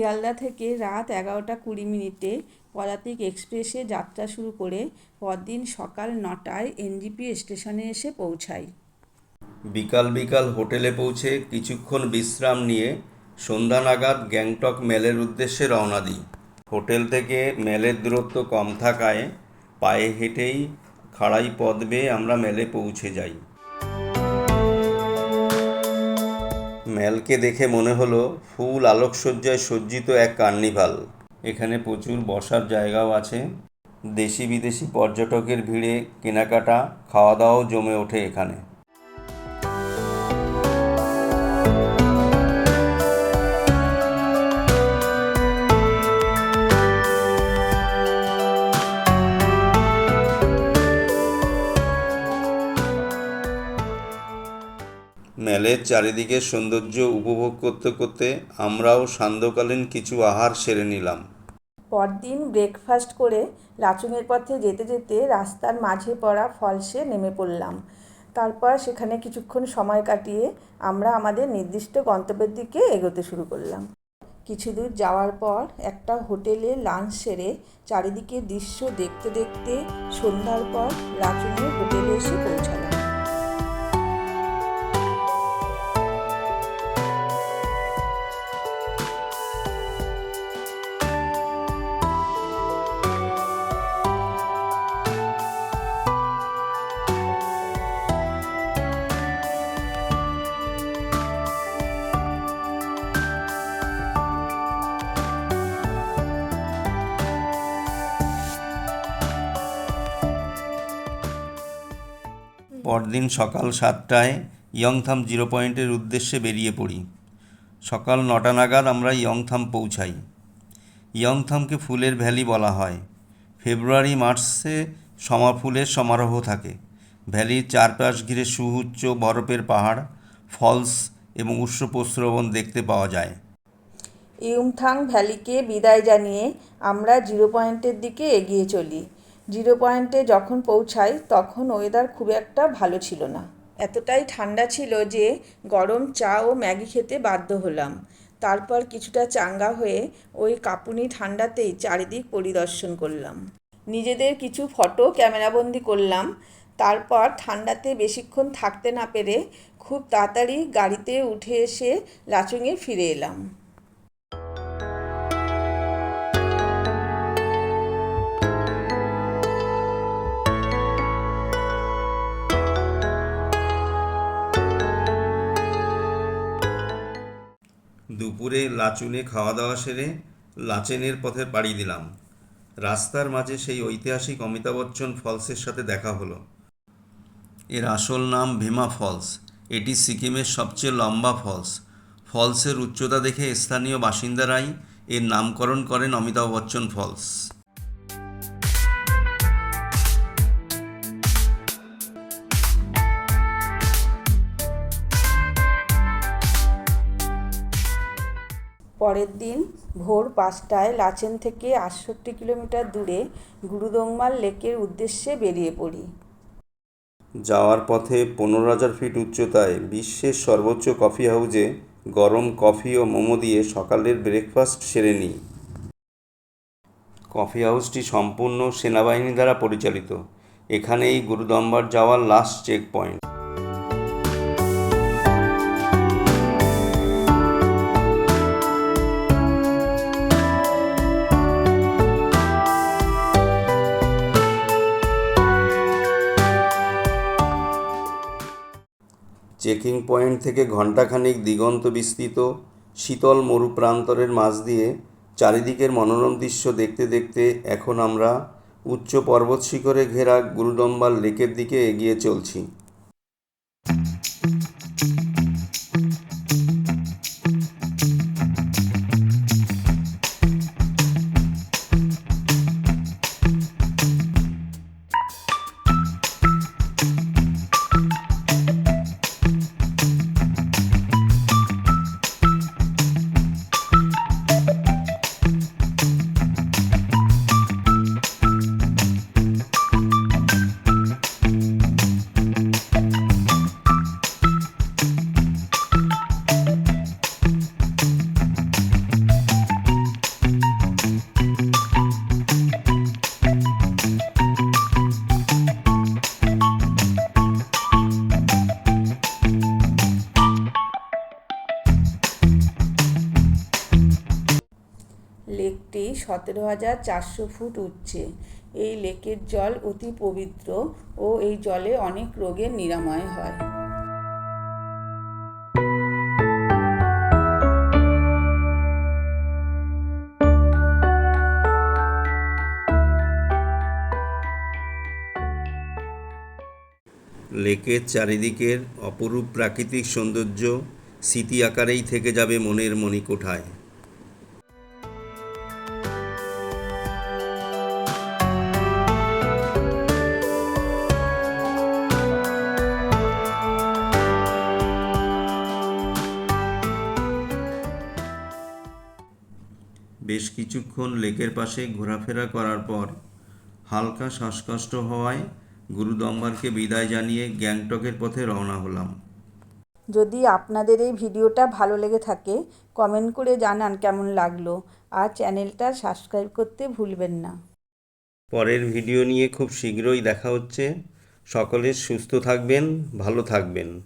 শিয়ালদা থেকে রাত এগারোটা কুড়ি মিনিটে পদাতিক এক্সপ্রেসে যাত্রা শুরু করে পরদিন সকাল নটায় এনজিপি স্টেশনে এসে পৌঁছাই বিকাল বিকাল হোটেলে পৌঁছে কিছুক্ষণ বিশ্রাম নিয়ে সন্ধ্যা নাগাদ গ্যাংটক মেলের উদ্দেশ্যে রওনা দিই। হোটেল থেকে মেলের দূরত্ব কম থাকায় পায়ে হেঁটেই খাড়াই পথ বেয়ে আমরা মেলে পৌঁছে যাই। মেলকে দেখে মনে হলো ফুল আলোকসজ্জায় সজ্জিত এক কার্নিভাল। এখানে প্রচুর বসার জায়গাও আছে। দেশি বিদেশি পর্যটকের ভিড়ে কেনাকাটা খাওয়া দাওয়াও জমে ওঠে এখানে। মেলের চারিদিকের সৌন্দর্য উপভোগ করতে করতে আমরাও সান্ধ্যকালীন কিছু আহার সেরে নিলাম। পরদিন ব্রেকফাস্ট করে লাচুংয়ের পথে যেতে যেতে রাস্তার মাঝে পড়া ফলসে নেমে পড়লাম। তারপর সেখানে কিছুক্ষণ সময় কাটিয়ে আমরা আমাদের নির্দিষ্ট গন্তব্যের দিকে এগোতে শুরু করলাম। কিছু দূর যাওয়ার পর একটা হোটেলে লাঞ্চ সেরে চারিদিকে দৃশ্য দেখতে দেখতে সন্ধ্যার পর লাচুংয়ে হোটেলে এসে পৌঁছালাম। পরদিন সকাল সাতটায় ইয়ংথাম জিরো পয়েন্টের উদ্দেশ্যে বেরিয়ে পড়ি। সকাল নটা নাগাদ আমরা ইয়ংথাম পৌঁছাই। ইয়ংথামকে ফুলের ভ্যালি বলা হয়। ফেব্রুয়ারি মার্চে সমা ফুলের সমারোহ থাকে। ভ্যালির চারপাশ ঘিরে সুউচ্চ বরফের পাহাড়, ফলস এবং উৎস প্রস্রবণ দেখতে পাওয়া যায়। ইউমথাং ভ্যালিকে বিদায় জানিয়ে আমরা জিরো পয়েন্টের দিকে এগিয়ে চলি। জিরো পয়েন্টে যখন পৌঁছাই, তখন ওয়েদার খুব একটা ভালো ছিল না। এতটাই ঠান্ডা ছিল যে গরম চা ও ম্যাগি খেতে বাধ্য হলাম। তারপর কিছুটা চাঙ্গা হয়ে ওই কাঁপুনি ঠান্ডাতেই চারিদিক পরিদর্শন করলাম। নিজেদের কিছু ফটো ক্যামেরাবন্দি করলাম। তারপর ঠান্ডাতে বেশিক্ষণ থাকতে না পেরে খুব তাড়াতাড়ি গাড়িতে উঠে এসে লাচুংয়ে ফিরে এলাম। দুপুরে লাচুনে খাওয়া দাওয়া সেরে লাচেনের পথে পাড়ি দিলাম। রাস্তার মাঝে সেই ঐতিহাসিক অমিতাভ বচ্চন ফলসের সাথে দেখা হলো। এর আসল নাম ভীমা ফলস। এটি সিকিমের সবচেয়ে লম্বা ফলস। ফলসের উচ্চতা দেখে স্থানীয় বাসিন্দারাই এর নামকরণ করেন অমিতাভ বচ্চন ফলস। পরের দিন ভোর পাঁচটায় লাচেন থেকে আটষট্টি কিলোমিটার দূরে গুরুদংমাল লেকের উদ্দেশ্যে বেরিয়ে পড়ি। যাওয়ার পথে পনেরো হাজার ফিট উচ্চতায় বিশ্বের সর্বোচ্চ কফি হাউজে গরম কফি ও মোমো দিয়ে সকালের ব্রেকফাস্ট সেরে নিই। কফি হাউসটি সম্পূর্ণ সেনাবাহিনী দ্বারা পরিচালিত। এখানেই গুরুদম্বার যাওয়ার last check point checking point থেকে ঘণ্টাখানিক দিগন্ত বিস্তৃত, শীতল মরুপ্রান্তরের মাঝ দিয়ে চারিদিকের মনোরম দৃশ্য দেখতে দেখতে এখন আমরা উচ্চ পর্বত শিখরে ঘেরা গুরুডম্বার লেকের দিকে এগিয়ে চলছি। সতেরো হাজার চারশো ফুট উচ্চে। এই লেকের জল অতি পবিত্র ও এই জলে অনেক রোগের নিরাময় হয়। লেকের চারিদিকের অপরূপ প্রাকৃতিক সৌন্দর্য স্মৃতি আকারেই থেকে যাবে মনের মণিকোঠায়। বেশ কিছুক্ষণ লেকের পাশে ঘোরাফেরা করার পর হালকা শ্বাসকষ্ট হওয়ায় গুরুদম্বারকে বিদায় জানিয়ে গ্যাংটকের পথে রওনা হলাম। যদি আপনাদের এই ভিডিওটা ভালো লেগে থাকে কমেন্ট করে জানান কেমন লাগল। আর চ্যানেলটা সাবস্ক্রাইব করতে ভুলবেন না। পরের ভিডিও নিয়ে খুব শীঘ্রই দেখা হচ্ছে। সকলে সুস্থ থাকবেন ভালো থাকবেন।